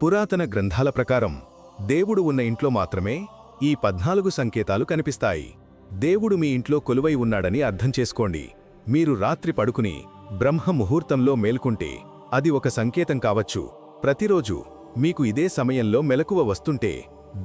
పురాతన గ్రంథాల ప్రకారం దేవుడు ఉన్న ఇంట్లో మాత్రమే ఈ పద్నాలుగు సంకేతాలు కనిపిస్తాయి. దేవుడు మీ ఇంట్లో కొలువై ఉన్నాడని అర్థం చేసుకోండి. మీరు రాత్రి పడుకుని బ్రహ్మ ముహూర్తంలో మేల్కుంటే అది ఒక సంకేతం కావచ్చు. ప్రతిరోజు మీకు ఇదే సమయంలో మెలకువ వస్తుంటే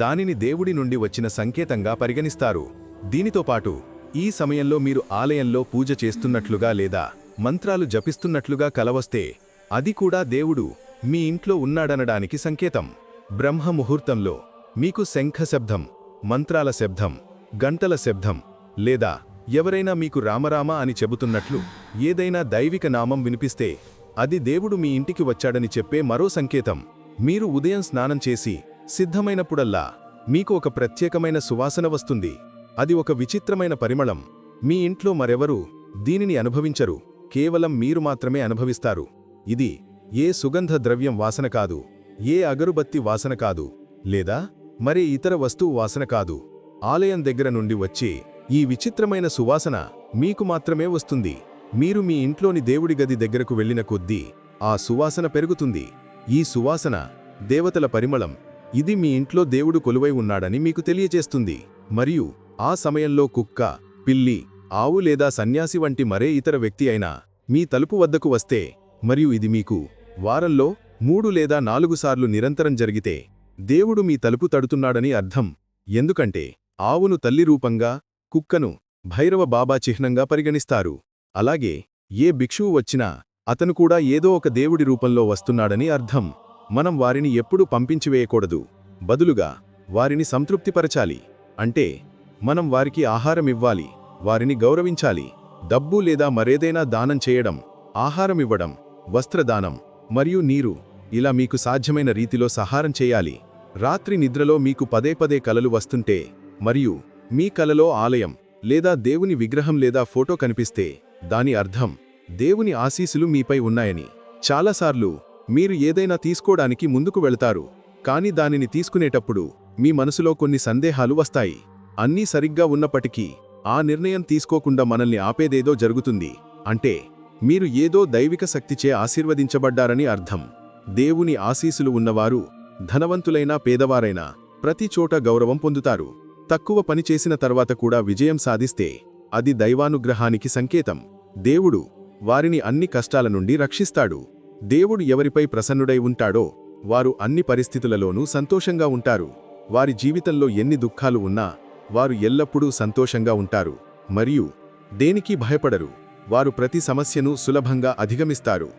దానిని దేవుడి నుండి వచ్చిన సంకేతంగా పరిగణిస్తారు. దీనితో పాటు ఈ సమయంలో మీరు ఆలయంలో పూజ చేస్తున్నట్లుగా లేదా మంత్రాలు జపిస్తున్నట్లుగా కలవస్తే అది కూడా దేవుడు మీ ఇంట్లో ఉన్నాడనడానికి సంకేతం. బ్రహ్మ ముహూర్తంలో మీకు శంఖ శబ్దం మంత్రాల శబ్దం గంటల శబ్దం లేదా ఎవరైనా మీకు రామరామ అని చెబుతున్నట్లు ఏదైనా దైవిక నామం వినిపిస్తే అది దేవుడు మీ ఇంటికి వచ్చాడని చెప్పే మరో సంకేతం. మీరు ఉదయం స్నానం చేసి సిద్ధమైనప్పుడల్లా మీకు ఒక ప్రత్యేకమైన సువాసన వస్తుంది. అది ఒక విచిత్రమైన పరిమళం. మీ ఇంట్లో మరెవరూ దీనిని అనుభవించరు. కేవలం మీరు మాత్రమే అనుభవిస్తారు. ఇది ఏ సుగంధ ద్రవ్యం వాసన కాదు ఏ అగరుబత్తి వాసన కాదు లేదా మరే ఇతర వస్తువు వాసన కాదు. ఆలయం దగ్గర నుండి వచ్చే ఈ విచిత్రమైన సువాసన మీకు మాత్రమే వస్తుంది. మీరు మీ ఇంట్లోని దేవుడి గది దగ్గరకు వెళ్ళిన కొద్దీ ఆ సువాసన పెరుగుతుంది. ఈ సువాసన దేవతల పరిమళం. ఇది మీ ఇంట్లో దేవుడు కొలువై ఉన్నాడని మీకు తెలియచేస్తుంది. మరియు ఆ సమయంలో కుక్క పిల్లి ఆవు లేదా సన్యాసి వంటి మరే ఇతర వ్యక్తి అయినా మీ తలుపు వద్దకు వస్తే మరియు ఇది మీకు వారంలో మూడు లేదా నాలుగు సార్లు నిరంతరం జరిగితే దేవుడు మీ తలుపు తడుతున్నాడని అర్థం. ఎందుకంటే ఆవును తల్లి రూపంగా కుక్కను భైరవ బాబా చిహ్నంగా పరిగణిస్తారు. అలాగే ఏ భిక్షువు వచ్చినా అతను కూడా ఏదో ఒక దేవుడి రూపంలో వస్తున్నాడని అర్థం. మనం వారిని ఎప్పుడూ పంపించివేయకూడదు. బదులుగా వారిని సంతృప్తిపరచాలి. అంటే మనం వారికి ఆహారమివ్వాలి వారిని గౌరవించాలి. డబ్బు లేదా మరేదైనా దానం చేయడం ఆహారమివ్వడం వస్త్రదానం మరియు నీరు ఇలా మీకు సాధ్యమైన రీతిలో సహారం చేయాలి. రాత్రి నిద్రలో మీకు పదే పదే కలలు వస్తుంటే మరియు మీ కలలో ఆలయం లేదా దేవుని విగ్రహం లేదా ఫోటో కనిపిస్తే దాని అర్థం దేవుని ఆశీసులు మీపై ఉన్నాయని. చాలాసార్లు మీరు ఏదైనా తీసుకోడానికి ముందుకు వెళతారు కాని దానిని తీసుకునేటప్పుడు మీ మనసులో కొన్ని సందేహాలు వస్తాయి. అన్నీ సరిగ్గా ఉన్నప్పటికీ ఆ నిర్ణయం తీసుకోకుండా మనల్ని ఆపేదేదో జరుగుతుంది. అంటే మీరు ఏదో దైవిక శక్తిచే ఆశీర్వదించబడ్డారని అర్థం. దేవుని ఆశీసులు ఉన్నవారు ధనవంతులైనా పేదవారైనా ప్రతి చోట గౌరవం పొందుతారు. తక్కువ పనిచేసిన తర్వాత కూడా విజయం సాధిస్తే అది దైవానుగ్రహానికి సంకేతం. దేవుడు వారిని అన్ని కష్టాల నుండి రక్షిస్తాడు. దేవుడు ఎవరిపై ప్రసన్నుడై ఉంటాడో వారు అన్ని పరిస్థితులలోనూ సంతోషంగా ఉంటారు. వారి జీవితంలో ఎన్ని దుఃఖాలు ఉన్నా వారు ఎల్లప్పుడూ సంతోషంగా ఉంటారు. మరియు దేనికి భయపడరు? వారు ప్రతి సమస్యను సులభంగా అధిగమిస్తారు.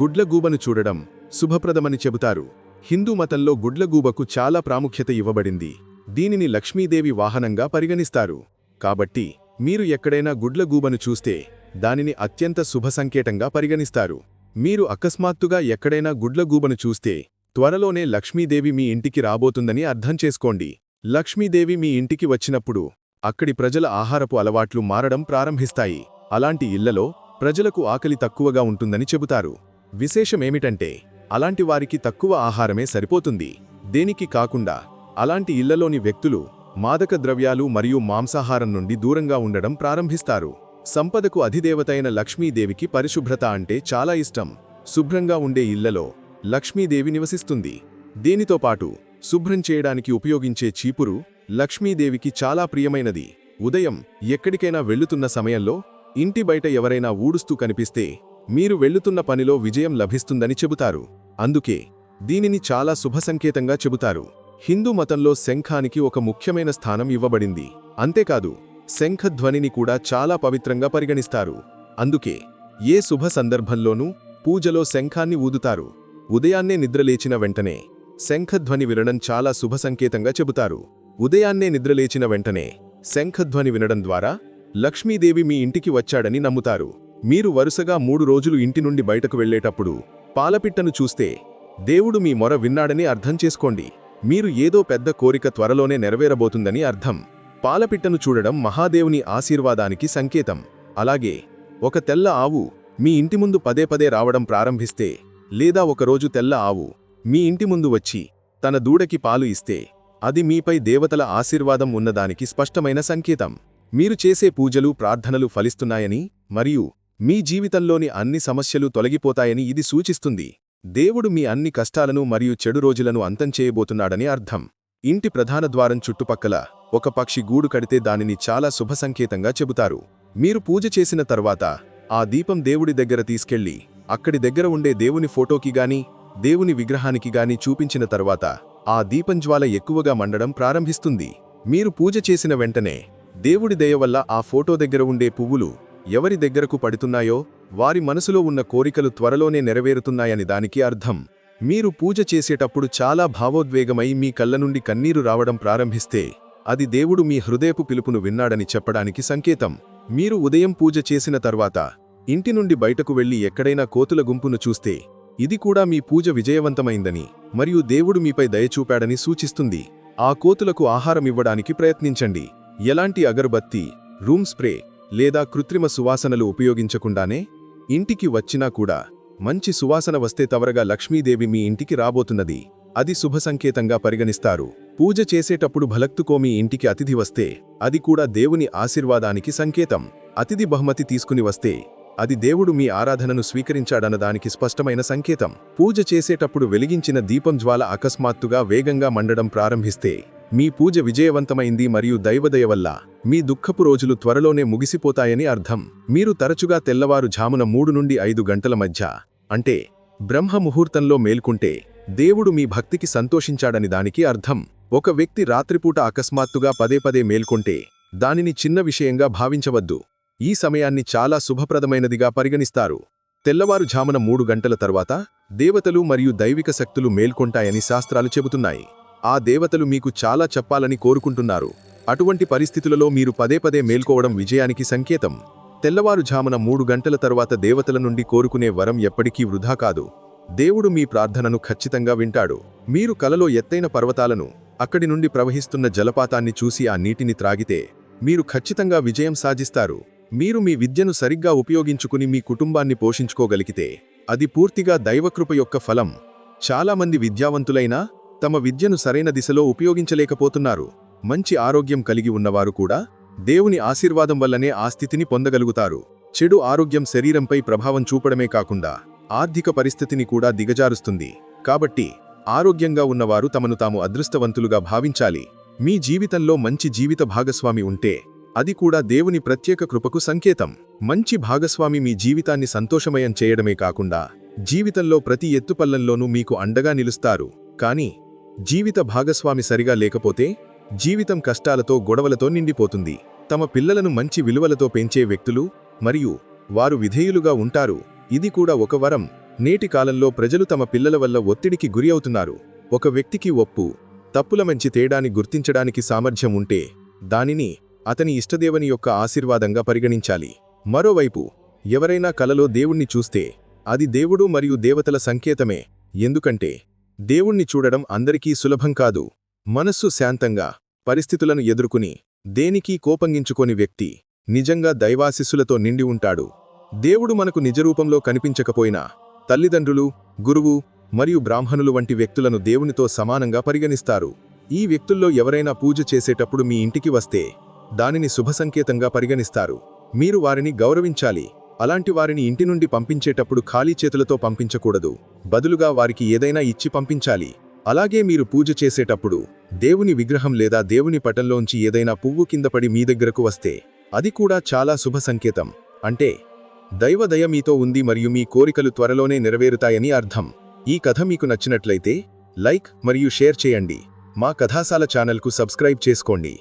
గుడ్లగూబను చూడడం శుభప్రదమని చెబుతారు. హిందూ మతంలో గుడ్లగూబకు చాలా ప్రాముఖ్యత ఇవ్వబడింది. దీనిని లక్ష్మీదేవి వాహనంగా పరిగణిస్తారు. కాబట్టి మీరు ఎక్కడైనా గుడ్లగూబను చూస్తే దానిని అత్యంత శుభ సంకేతంగా పరిగణిస్తారు. మీరు అకస్మాత్తుగా ఎక్కడైనా గుడ్లగూబను చూస్తే త్వరలోనే లక్ష్మీదేవి మీ ఇంటికి రాబోతుందని అర్థం చేసుకోండి. లక్ష్మీదేవి మీ ఇంటికి వచ్చినప్పుడు అక్కడి ప్రజల ఆహారపు అలవాట్లు మారడం ప్రారంభిస్తాయి. అలాంటి ఇళ్ళలో ప్రజలకు ఆకలి తక్కువగా ఉంటుందని చెబుతారు. విశేషమేమిటంటే అలాంటి వారికి తక్కువ ఆహారమే సరిపోతుంది. దేనికి కాకుండా అలాంటి ఇళ్ళలోని వ్యక్తులు మాదక ద్రవ్యాలు మరియు మాంసాహారం నుండి దూరంగా ఉండడం ప్రారంభిస్తారు. సంపదకు అధిదేవతైన లక్ష్మీదేవికి పరిశుభ్రత అంటే చాలా ఇష్టం. శుభ్రంగా ఉండే ఇళ్ళలో లక్ష్మీదేవి నివసిస్తుంది. దీనితో పాటు శుభ్రం చేయడానికి ఉపయోగించే చీపురు లక్ష్మీదేవికి చాలా ప్రియమైనది. ఉదయం ఎక్కడికైనా వెళ్ళుతున్న సమయంలో ఇంటి బయట ఎవరైనా ఊడుస్తూ కనిపిస్తే మీరు వెళ్ళుతున్న పనిలో విజయం లభిస్తుందని చెబుతారు. అందుకే దీనిని చాలా శుభ సంకేతంగా చెబుతారు. హిందూ మతంలో శంఖానికి ఒక ముఖ్యమైన స్థానం ఇవ్వబడింది. అంతేకాదు శంఖధ్వనిని కూడా చాలా పవిత్రంగా పరిగణిస్తారు. అందుకే ఏ శుభ సందర్భంలోనూ పూజలో శంఖాన్ని ఊదుతారు. ఉదయాన్నే నిద్రలేచిన వెంటనే శంఖధ్వని వినడం చాలా శుభ సంకేతంగా చెబుతారు. ఉదయాన్నే నిద్రలేచిన వెంటనే శంఖధ్వని వినడం ద్వారా లక్ష్మీదేవి మీ ఇంటికి వచ్చాడని నమ్ముతారు. మీరు వరుసగా మూడు రోజులు ఇంటి నుండి బయటకు వెళ్ళేటప్పుడు పాలపిట్టను చూస్తే దేవుడు మీ మొర విన్నాడని అర్థం చేసుకోండి. మీరు ఏదో పెద్ద కోరిక త్వరలోనే నెరవేరబోతుందని అర్థం. పాలపిట్టను చూడడం మహాదేవుని ఆశీర్వాదానికి సంకేతం. అలాగే ఒక తెల్ల ఆవు మీ ఇంటి ముందు పదే పదే రావడం ప్రారంభిస్తే లేదా ఒకరోజు తెల్ల ఆవు మీ ఇంటి ముందు వచ్చి తన దూడకి పాలు ఇస్తే అది మీపై దేవతల ఆశీర్వాదం ఉన్నదానికి స్పష్టమైన సంకేతం. మీరు చేసే పూజలు ప్రార్థనలు ఫలిస్తున్నాయని మరియు మీ జీవితంలోని అన్ని సమస్యలు తొలగిపోతాయని ఇది సూచిస్తుంది. దేవుడు మీ అన్ని కష్టాలను మరియు చెడు రోజులను అంతం చేయబోతున్నాడని అర్థం. ఇంటి ప్రధాన ద్వారం చుట్టుపక్కల ఒక పక్షి గూడు కడితే దానిని చాలా శుభ సంకేతంగా చెబుతారు. మీరు పూజ చేసిన తర్వాత ఆ దీపం దేవుడి దగ్గర తీసుకెళ్ళి అక్కడి దగ్గర ఉండే దేవుని ఫోటోకి గాని దేవుని విగ్రహానికి గాని చూపించిన తర్వాత ఆ దీపం జ్వాల ఎక్కువగా మండడం ప్రారంభిస్తుంది. మీరు పూజ చేసిన వెంటనే దేవుడి దయ వల్ల ఆ ఫోటో దగ్గర ఉండే పువ్వులు ఎవరి దగ్గరకు పడుతున్నాయో వారి మనసులో ఉన్న కోరికలు త్వరలోనే నెరవేరుతున్నాయని దానికి అర్థం. మీరు పూజ చేసేటప్పుడు చాలా భావోద్వేగమై మీ కళ్ళ నుండి కన్నీరు రావడం ప్రారంభిస్తే అది దేవుడు మీ హృదయపు పిలుపును విన్నాడని చెప్పడానికి సంకేతం. మీరు ఉదయం పూజ చేసిన తర్వాత ఇంటి నుండి బయటకు వెళ్ళి ఎక్కడైనా కోతుల గుంపును చూస్తే ఇది కూడా మీ పూజ విజయవంతమైందని మరియు దేవుడు మీపై దయచూపాడని సూచిస్తుంది. ఆ కోతులకు ఆహారం ఇవ్వడానికి ప్రయత్నించండి. ఎలాంటి అగరబత్తి రూమ్ స్ప్రే లేదా కృత్రిమ సువాసనలు ఉపయోగించకుండానే ఇంటికి వచ్చినా కూడా మంచి సువాసన వస్తే తవరగా లక్ష్మీదేవి మీ ఇంటికి రాబోతున్నది. అది శుభ సంకేతంగా పరిగణిస్తారు. పూజ చేసేటప్పుడు భలక్తుకో మీ ఇంటికి అతిథి వస్తే అది కూడా దేవుని ఆశీర్వాదానికి సంకేతం. అతిథి బహుమతి తీసుకుని వస్తే అది దేవుడు మీ ఆరాధనను స్వీకరించాడన్నదానికి స్పష్టమైన సంకేతం. పూజ చేసేటప్పుడు వెలిగించిన దీపం జ్వాల అకస్మాత్తుగా వేగంగా మండడం ప్రారంభిస్తే మీ పూజ విజయవంతమైంది మరియు దైవదయ వల్ల మీ దుఃఖపు రోజులు త్వరలోనే ముగిసిపోతాయని అర్థం. మీరు తరచుగా తెల్లవారు ఝామున మూడు నుండి ఐదు గంటల మధ్య అంటే బ్రహ్మ ముహూర్తంలో మేల్కుంటే దేవుడు మీ భక్తికి సంతోషించాడని దానికి అర్థం. ఒక వ్యక్తి రాత్రిపూట అకస్మాత్తుగా పదే పదే మేల్కొంటే దానిని చిన్న విషయంగా భావించవద్దు. ఈ సమయాన్ని చాలా శుభప్రదమైనదిగా పరిగణిస్తారు. తెల్లవారుఝామున మూడు గంటల తర్వాత దేవతలు మరియు దైవిక శక్తులు మేల్కొంటాయని శాస్త్రాలు చెబుతున్నాయి. ఆ దేవతలు మీకు చాలా చెప్పాలని కోరుకుంటున్నారు. అటువంటి పరిస్థితులలో మీరు పదే పదే మేల్కోవడం విజయానికి సంకేతం. తెల్లవారుజామున మూడు గంటల తరువాత దేవతల నుండి కోరుకునే వరం ఎప్పటికీ వృధా కాదు. దేవుడు మీ ప్రార్థనను ఖచ్చితంగా వింటాడు. మీరు కలలో ఎత్తైన పర్వతాలను అక్కడి నుండి ప్రవహిస్తున్న జలపాతాన్ని చూసి ఆ నీటిని త్రాగితే మీరు ఖచ్చితంగా విజయం సాధిస్తారు. మీరు మీ విద్యను సరిగ్గా ఉపయోగించుకుని మీ కుటుంబాన్ని పోషించుకోగలిగితే అది పూర్తిగా దైవకృప యొక్క ఫలం. చాలామంది విద్యావంతులైనా తమ విద్యను సరైన దిశలో ఉపయోగించలేకపోతున్నారు. మంచి ఆరోగ్యం కలిగి ఉన్నవారు కూడా దేవుని ఆశీర్వాదం వల్లనే ఆ స్థితిని పొందగలుగుతారు. చెడు ఆరోగ్యం శరీరంపై ప్రభావం చూపడమే కాకుండా ఆర్థిక పరిస్థితిని కూడా దిగజారుస్తుంది. కాబట్టి ఆరోగ్యంగా ఉన్నవారు తమను తాము అదృష్టవంతులుగా భావించాలి. మీ జీవితంలో మంచి జీవిత భాగస్వామి ఉంటే అది కూడా దేవుని ప్రత్యేక కృపకు సంకేతం. మంచి భాగస్వామి మీ జీవితాన్ని సంతోషమయం చేయడమే కాకుండా జీవితంలో ప్రతి ఎత్తుపల్లంలోనూ మీకు అండగా నిలుస్తారు. కానీ జీవిత భాగస్వామి సరిగా లేకపోతే జీవితం కష్టాలతో గొడవలతో నిండిపోతుంది. తమ పిల్లలను మంచి విలువలతో పెంచే వ్యక్తులు మరియు వారు విధేయులుగా ఉంటారు. ఇది కూడా ఒక వరం. నేటి కాలంలో ప్రజలు తమ పిల్లల వల్ల ఒత్తిడికి గురి అవుతున్నారు. ఒక వ్యక్తికి ఒప్పు తప్పుల మంచి తేడాని గుర్తించడానికి సామర్థ్యం ఉంటే దానిని అతని ఇష్టదేవని యొక్క ఆశీర్వాదంగా పరిగణించాలి. మరోవైపు ఎవరైనా కలలో దేవుణ్ణి చూస్తే అది దేవుడు మరియు దేవతల సంకేతమే. ఎందుకంటే దేవుణ్ణి చూడడం అందరికీ సులభం కాదు. మనస్సు శాంతంగా పరిస్థితులను ఎదుర్కొని దేనికీ కోపంగించుకోని వ్యక్తి నిజంగా దైవాశిస్సులతో నిండి ఉంటాడు. దేవుడు మనకు నిజరూపంలో కనిపించకపోయినా తల్లిదండ్రులు గురువు మరియు బ్రాహ్మణులు వంటి వ్యక్తులను దేవునితో సమానంగా పరిగణిస్తారు. ఈ వ్యక్తుల్లో ఎవరైనా పూజ చేసేటప్పుడు మీ ఇంటికి వస్తే దానిని శుభసంకేతంగా పరిగణిస్తారు. మీరు వారిని గౌరవించాలి. అలాంటి వారిని ఇంటి నుండి పంపించేటప్పుడు ఖాళీ చేతులతో పంపించకూడదు. బదులుగా వారికి ఏదైనా ఇచ్చి పంపించాలి. అలాగే మీరు పూజ చేసేటప్పుడు దేవుని విగ్రహం లేదా దేవుని పటంలోంచి ఏదైనా పువ్వు కిందపడి మీ దగ్గరకు వస్తే అది కూడా చాలా శుభ సంకేతం. అంటే దైవదయ మీతో ఉంది మరియు మీ కోరికలు త్వరలోనే నెరవేరుతాయని అర్థం. ఈ కథ మీకు నచ్చినట్లయితే లైక్ మరియు షేర్ చేయండి. మా కథాశాల ఛానల్కు సబ్స్క్రైబ్ చేసుకోండి.